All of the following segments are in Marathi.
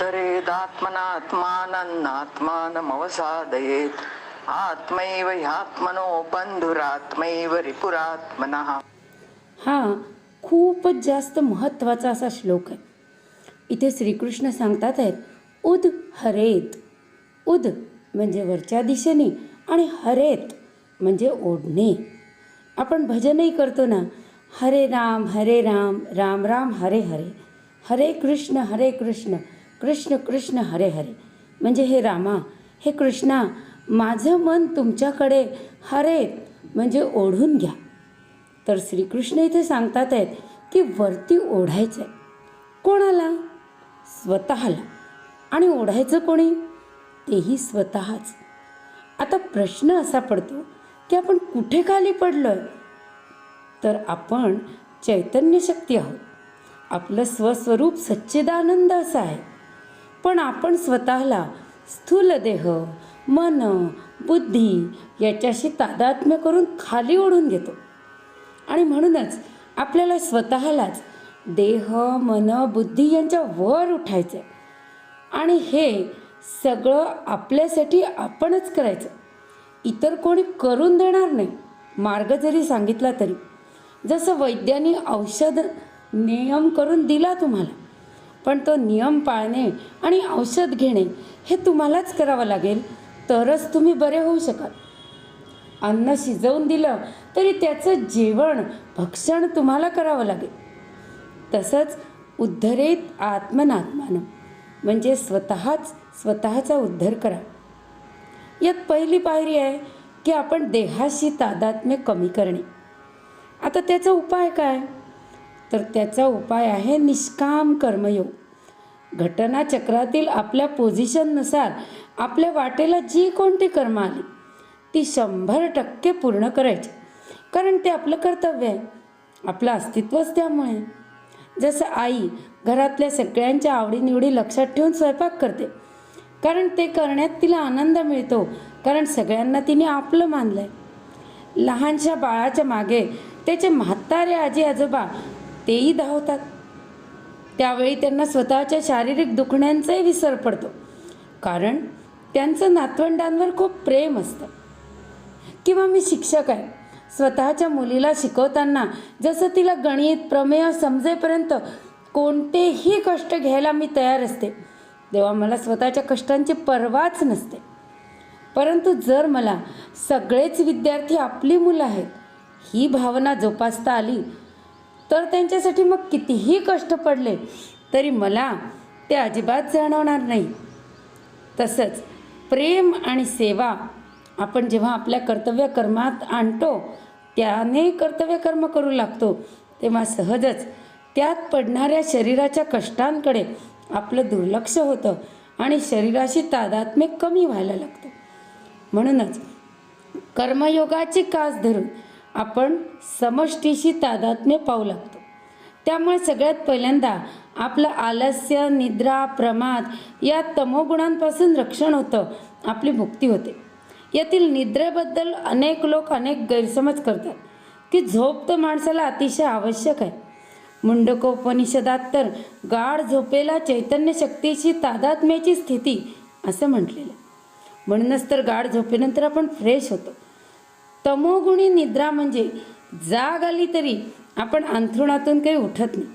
उद्धरेदात्मनात्मानन्नात्मानमवसादयेत् आत्मैव ह्यात्मनो बंधुरात्मैव रिपुरात्मनः। हा खूपच जास्त महत्त्वाचा असा श्लोक आहे. इथे श्रीकृष्ण सांगतात आहेत उद हरेत. उद म्हणजे वरच्या दिशेने आणि हरेत म्हणजे ओढणे. आपण भजनही करतो ना हरे राम हरे राम राम राम हरे हरे. हरे कृष्ण हरे कृष्ण. कृष्ण कृष्ण हरे हरे. म्हणजे हे रामा हे कृष्णा माझं मन तुमच्याकडे हरे म्हणजे ओढून घ्या. तर श्रीकृष्ण इथे सांगतात आहेत की वरती ओढायचं आहे कोणाला? स्वतःला. आणि ओढायचं कोणी? तेही स्वतःच. आता प्रश्न असा पडतो की आपण कुठे खाली पडलो आहे तर आपण चैतन्य शक्ती आहोत. आपलं स्वस्वरूप सच्चिदानंद असं आहे. पण आपण स्वतःला स्थूल देह मन बुद्धी याच्याशी तादात्म्य करून खाली ओढून घेतो. आणि म्हणूनच आपल्याला स्वतःलाच देह मन बुद्धी यांच्या वर उठायचं आहे आणि हे सगळं आपल्यासाठी आपणच करायचं. इतर कोणी करून देणार नाही मार्ग जरी सांगितला तरी. जसं वैद्याने औषध नियम करून दिला तुम्हाला पण तो नियम पाळणे आणि औषध घेणे हे तुम्हालाच करावं लागेल तरच तुम्ही बरे होऊ शकाल. अन्न शिजवून दिलं तरी त्याचं जेवण भक्षण तुम्हाला करावं लागेल. तसंच उद्धरेत आत्मनात्मानं म्हणजे स्वतःच स्वतःचा उद्धार करा. यात पहिली पायरी आहे की आपण देहाशी तादात्म्य कमी करणे. आता त्याचा उपाय काय? तर त्याचा उपाय आहे निष्काम कर्मयोग. घटनाचक्रातील आपल्या पोझिशननुसार आपल्या वाटेला जी कोणती कर्म आली ती शंभर टक्के पूर्ण करायची. कारण ते आपलं कर्तव्य आहे. आपलं अस्तित्वच त्यामुळे. जसं आई घरातल्या सगळ्यांच्या आवडीनिवडी लक्षात ठेवून स्वयंपाक करते. कारण ते करण्यात तिला आनंद मिळतो. कारण सगळ्यांना तिने आपलं मानलं आहे लहानशा बाळाच्या मागे त्याचे म्हातारे आजी आजोबा तेही धावतात. त्यावेळी त्यांना स्वतःच्या शारीरिक दुखण्यांचाही विसर पडतो. कारण त्यांचं नातवंडांवर खूप प्रेम असतं. किंवा मी शिक्षक आहे. स्वतःच्या मुलीला शिकवताना जसं तिला गणित प्रमेय समजेपर्यंत कोणतेही कष्ट घ्यायला मी तयार असते. तेव्हा मला स्वतःच्या कष्टांची पर्वाच नसते. परंतु जर मला सगळेच विद्यार्थी आपली मुलं आहेत ही भावना जोपासता आली तर त्यांच्यासाठी मग कितीही कष्ट पडले तरी मला ते अजिबात जाणवणार नाही. तसंच प्रेम आणि सेवा आपण जेव्हा आपल्या कर्तव्य कर्मात आणतो त्याने कर्तव्य कर्म करू लागतो तेव्हा सहजच त्यात पडणाऱ्या शरीराच्या कष्टांकडे आपलं दुर्लक्ष होतं आणि शरीराशी तादात्म्य कमी व्हायला लागतं. म्हणूनच कर्मयोगाची कास धरून आपण समष्टीशी तादात्म्य पाहू लागतो. त्यामुळे सगळ्यात पहिल्यांदा आपलं आलस्य निद्रा प्रमाद या तमोगुणांपासून रक्षण होतं आपली मुक्ती होते. यातील निद्रेबद्दल अनेक लोक अनेक गैरसमज करतात. की झोप तर माणसाला अतिशय आवश्यक आहे. मुंडकोपनिषदात तर गाढ झोपेला चैतन्य शक्तीशी तादात्म्याची स्थिती असं म्हटलेलं म्हणूनच तर गाढ झोपेनंतर आपण फ्रेश होतो. तमोगुणी निद्रा म्हणजे जाग आली तरी आपण अंथरुणातून काही उठत नाही.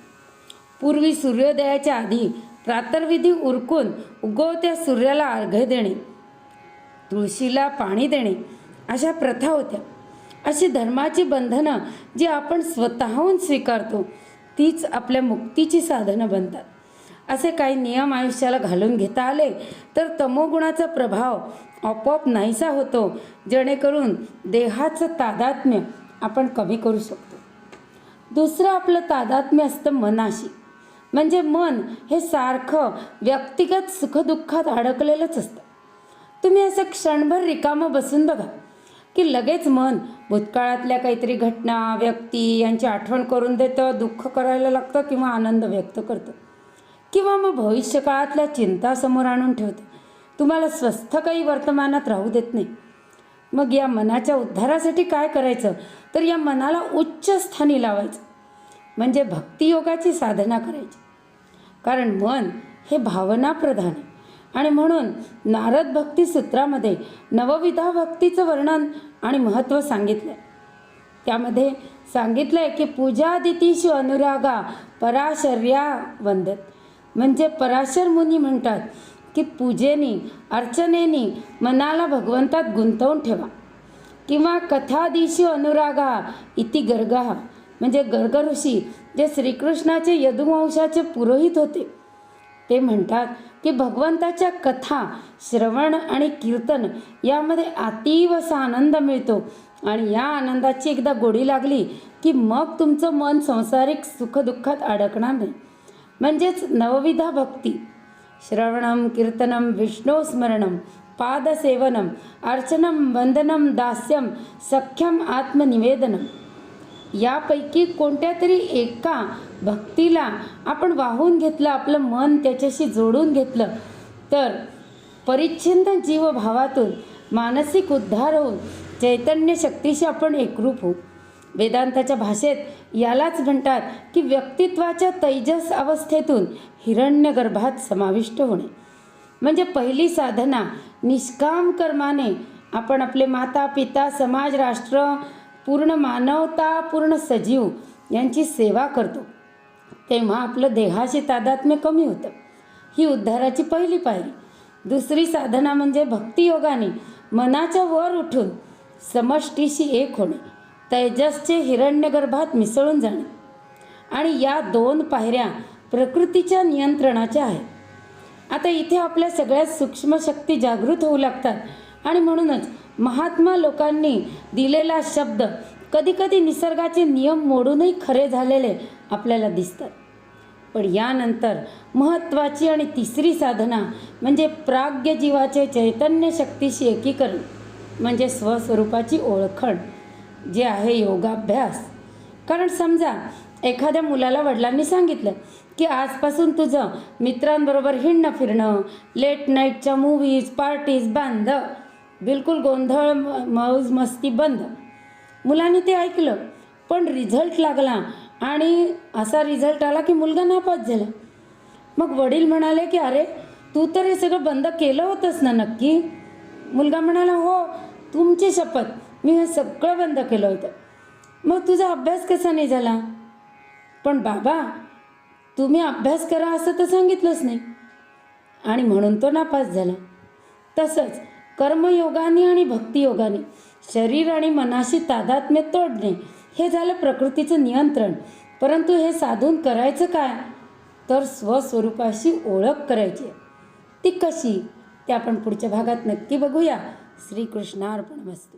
पूर्वी सूर्योदयाच्या आधी प्रातर्विधी उरकून उगवत्या सूर्याला अर्घ्य देणे तुळशीला पाणी देणे अशा प्रथा होत्या. अशी धर्माची बंधनं जी आपण स्वतःहून स्वीकारतो तीच आपल्या मुक्तीची साधनं बनतात. असे काही नियम आयुष्याला घालून घेता आले तर तमोगुणाचा प्रभाव आपोआप नाहीसा होतो जेणेकरून देहाचं तादात्म्य आपण कमी करू शकतो. दुसरं आपलं तादात्म्य असतं मनाशी. म्हणजे मन हे सारखं व्यक्तिगत सुखदुःखात अडकलेलंच असतं. तुम्ही असं क्षणभर रिकामं बसून बघा की लगेच मन भूतकाळातल्या काहीतरी घटना व्यक्ती यांची आठवण करून देतं दुःख करायला लागतं किंवा आनंद व्यक्त करतं. किंवा मग भविष्यकाळातल्या चिंता समोर आणून ठेवते. तुम्हाला स्वस्थ काही वर्तमानात राहू देत नाही. मग या मनाच्या उद्धारासाठी काय करायचं? तर या मनाला उच्च स्थानी लावायचं. म्हणजे भक्तियोगाची साधना करायची. कारण मन हे भावनाप्रधान आहे. आणि म्हणून नारद भक्ती सूत्रामध्ये नवविधा भक्तीचं वर्णन आणि महत्त्व सांगितलं आहे त्यामध्ये सांगितलं आहे की पूजादितीषु अनुरागा पराशर्या वंदत म्हणजे पराशर मुनी म्हणतात की पूजेने अर्चनेनी मनाला भगवंतात गुंतवून ठेवा. किंवा कथादिशी अनुरागा इति गर्गा म्हणजे गर्ग ऋषी जे श्रीकृष्णाचे यदुवंशाचे पुरोहित होते. ते म्हणतात की भगवंताच्या कथा श्रवण आणि कीर्तन यामध्ये अतीव असा आनंद मिळतो. आणि या आनंदाची एकदा गोडी लागली की मग तुमचं मन संसारिक सुखदुःखात अडकणार नाही. म्हणजेच नवविधा भक्ती. श्रवणम कीर्तनम विष्णुस्मरणम पादसेवनम अर्चनम वंदनम दास्यम सख्यम आत्मनिवेदनम यापैकी कोणत्या तरी एका भक्तीला आपण वाहून घेतलं आपलं मन त्याच्याशी जोडून घेतलं तर परिच्छिन्न जीवभावातून मानसिक उद्धार होऊन चैतन्य शक्तीशी आपण एकरूप होऊ. वेदांताच्या भाषेत यालाच म्हणतात की व्यक्तित्वाच्या तैजस अवस्थेतून हिरण्यगर्भात समाविष्ट होणे. म्हणजे पहिली साधना निष्काम कर्माने आपण आपले माता पिता समाज राष्ट्र पूर्ण मानवता पूर्ण सजीव यांची सेवा करतो. तेव्हा आपलं देहाशी तादात्म्य कमी होतं. ही उद्धाराची पहिली पायरी. दुसरी साधना म्हणजे भक्तियोगाने मनाच्या वर उठून समष्टीशी एक होणे. तैजसचे हिरण्यगर्भात मिसळून जाणे. आणि या दोन पायऱ्या प्रकृतीच्या नियंत्रणाच्या आहेत. आता इथे आपल्या सगळ्यात सूक्ष्म शक्ती जागृत होऊ लागतात. आणि म्हणूनच महात्मा लोकांनी दिलेला शब्द कधीकधी निसर्गाचे नियम मोडूनही खरे झालेले आपल्याला दिसतात. पण यानंतर महत्त्वाची आणि तिसरी साधना म्हणजे प्राज्ञ जीवाचे चैतन्य शक्तीशी एकीकरण म्हणजे स्वस्वरूपाची ओळखण. जे आहे योगाभ्यास. कारण समजा एखाद्या मुलाला वडिलांनी सांगितलं की आजपासून तुझं मित्रांबरोबर हिंडणं फिरणं लेट नाईटच्या मूव्हीज पार्टीज बंद. बिलकुल गोंधळ म- मौज मस्ती बंद. मुलांनी ते ऐकलं पण रिझल्ट लागला आणि असा रिझल्ट आला की मुलगा नापास झाला. मग वडील म्हणाले की अरे तू तर हे सगळं बंद केलं होतंस ना नक्की? मुलगा म्हणाला हो तुमची शपथ. मी हे सगळं बंद केलं होतं. मग तुझा अभ्यास कसा नाही झाला पण बाबा तुम्ही अभ्यास करा असं तर सांगितलंच नाही. आणि म्हणून तो नापास झाला. तसंच कर्मयोगाने आणि भक्तियोगाने शरीर आणि मनाशी तादात्म्य तोडणे हे झालं प्रकृतीचं नियंत्रण. परंतु हे साधून करायचं काय? तर स्वस्वरूपाशी ओळख करायची. आहे. ती कशी? ते आपण पुढच्या भागात नक्की बघूया. श्रीकृष्णार्पण वस्तू